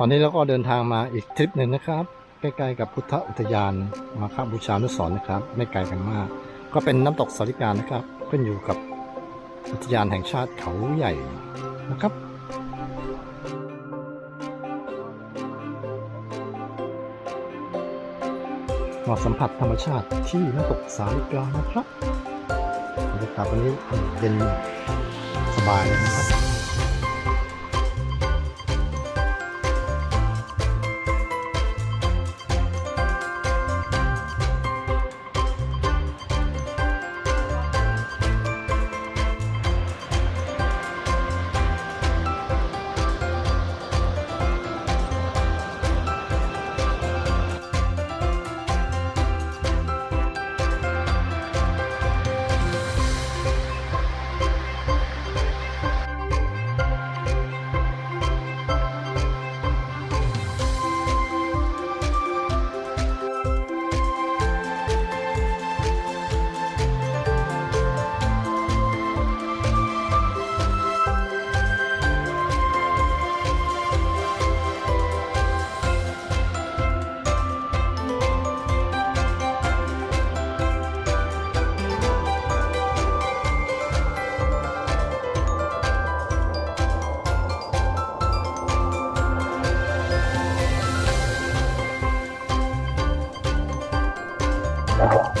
ตอนนี้เราก็เดินทางมาอีกทริปหนึ่งนะครับ ใกล้ๆกับพุทธอุทยานมาคบูชานุสรนะครับ ไม่ไกลกันมาก ก็เป็นน้ำตกสาริการนะครับ ขึ้นอยู่กับอุทยานแห่งชาติเขาใหญ่นะครับมาสัมผัสธรรมชาติที่น้ำตกสาริกานะครับบรรยากาศวันนี้เย็นสบายนะครับ you